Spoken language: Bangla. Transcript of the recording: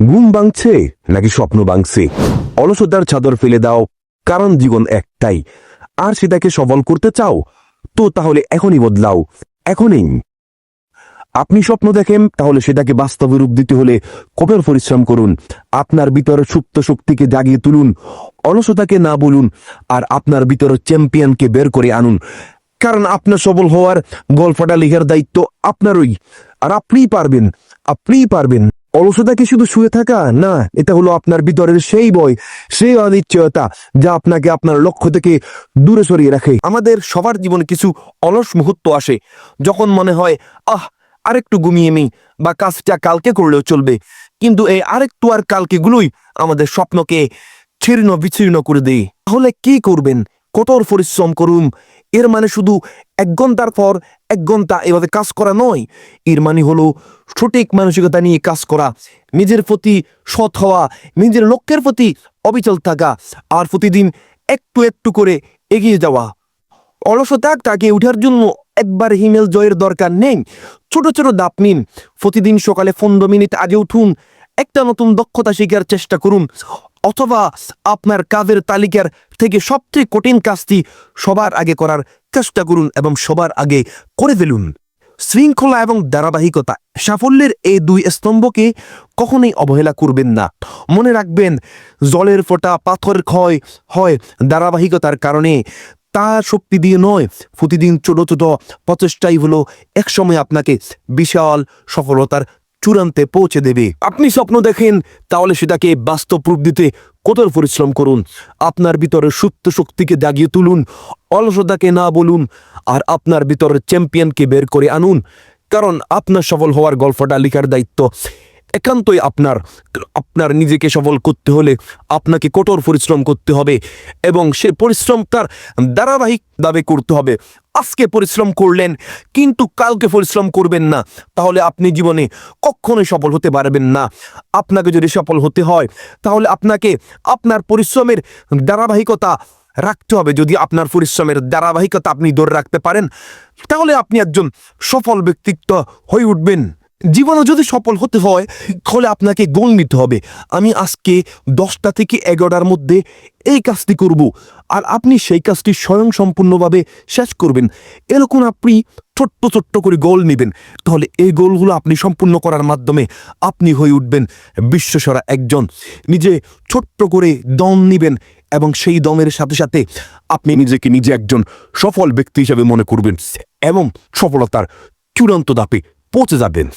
ঘুম ভাঙছে নাকি স্বপ্ন ভাঙছে? অলসতার চাদর ফেলে দাও, কারণ জীবন একটাই। আর সেটাকে সফল করতে চাও, তো তাহলে এখনই বদলাও, এখনই। আপনি স্বপ্ন দেখেন, তাহলে সেটাকে বাস্তবে রূপ দিতে হলে কঠোর পরিশ্রম করুন, আপনার ভিতরে সুপ্ত শক্তিকে জাগিয়ে তুলুন, অলসতাকে না বলুন, আর আপনার ভিতরে চ্যাম্পিয়নকে বের করে আনুন। কারণ আপনার সবল হওয়ার গল্পটা লেখার দায়িত্ব আপনারই, আর আপনিই পারবেন আপনিই পারবেন। অলসতা কি শুধু শুয়ে থাকা? না, এটা হলো আপনার ভিতরের সেই বই, সেই অনিশ্চয়তা যা আপনাকে আপনার লক্ষ্য থেকে দূরে সরিয়ে রাখে। আমাদের সবার জীবনে কিছু অলস মুহূর্ত আসে, যখন মনে হয়, আহ, আরেকটু ঘুমিয়ে নেই বা কাজটা কালকে করলেও চলবে। কিন্তু এই আরেকটু আর কালকে গুলোই আমাদের স্বপ্নকে ছিন্ন বিচ্ছিন্ন করে দেয়। তাহলে কি করবেন? কঠোর পরিশ্রম করুন এর মানে শুধু এক ঘণ্টার পর এক ঘণ্টা এভাবে কাজ করা নয়। এর মানে হলো সঠিক মানসিকতা নিয়ে কাজ করা, নিজের প্রতি সৎ হওয়া, নিজের লক্ষ্যের প্রতি অবিচল থাকা, আর প্রতিদিন একটু একটু করে এগিয়ে যাওয়া। অলসতা তাকে উঠার জন্য একবার হিমেল জয়ের দরকার নেই। ছোট ছোট দাপ নিন। প্রতিদিন সকালে পনেরো মিনিট আগে উঠুন। একটা নতুন দক্ষতা শেখার চেষ্টা করুন। অথবা আপনার কাজের তালিকার থেকে সবচেয়ে কঠিন কাজটি সবার আগে করার চেষ্টা করুন এবং সবার আগে করে ফেলুন। শৃঙ্খলা এবং ধারাবাহিকতা সাফল্যের এই দুই স্তম্ভকে কখনোই অবহেলা করবেন না। মনে রাখবেন, জলের ফোঁটা পাথর ক্ষয় হয় ধারাবাহিকতার কারণে। তা শক্তি দিয়ে নয়, প্রতিদিন ছোট ছোট প্রচেষ্টাই হলো একসময় আপনাকে বিশাল সফলতার চূড়ান্তে পৌঁছে দেবে। আপনি স্বপ্ন দেখেন, তাহলে সেটাকে বাস্তব রূপ দিতে কঠোর পরিশ্রম করুন। আপনার ভিতরে সুপ্ত শক্তিকে জাগিয়ে তুলুন, অলসতাকে না বলুন, আর আপনার ভিতরের চ্যাম্পিয়নকে বের করে আনুন। কারণ আপনার সফল হওয়ার গল্পটা লেখার দায়িত্ব। একান্তই আপনার আপনার নিজেকে সফল করতে হলে আপনাকে কঠোর পরিশ্রম করতে হবে এবং সে পরিশ্রম তার ধারাবাহিক দাবে করতে হবে। আজকে পরিশ্রম করলেন, কিন্তু কালকে পরিশ্রম করবেন না। তাহলে আপনি জীবনে কখনোই সফল হতে পারবেন না। আপনাকে যদি সফল হতে হয়, তাহলে আপনাকে আপনার পরিশ্রমের ধারাবাহিকতা রাখতে হবে। যদি আপনার পরিশ্রমের ধারাবাহিকতা আপনি ধরে রাখতে পারেন, তাহলে আপনি একজন সফল ব্যক্তিত্ব হয়ে উঠবেন। জীবনে যদি সফল হতে হয়, তাহলে আপনাকে গোল নিতে হবে। আমি আজকে দশটা থেকে এগারোটার মধ্যে এই কাজটি করব। আর আপনি সেই কাজটি স্বয়ং সম্পূর্ণভাবে শেষ করবেন। এরকম আপনি ছোট্ট ছোট্ট করে গোল নেবেন। তাহলে এই গোলগুলো আপনি সম্পূর্ণ করার মাধ্যমে আপনি হয়ে উঠবেন বিশ্বসরা একজন। নিজে ছোট্ট করে দম নেবেন এবং সেই দমের সাথে সাথে আপনি নিজেকে নিজে একজন সফল ব্যক্তি হিসেবে মনে করবেন এবং সফলতার চূড়ান্ত দাপে পৌঁছে যাবেন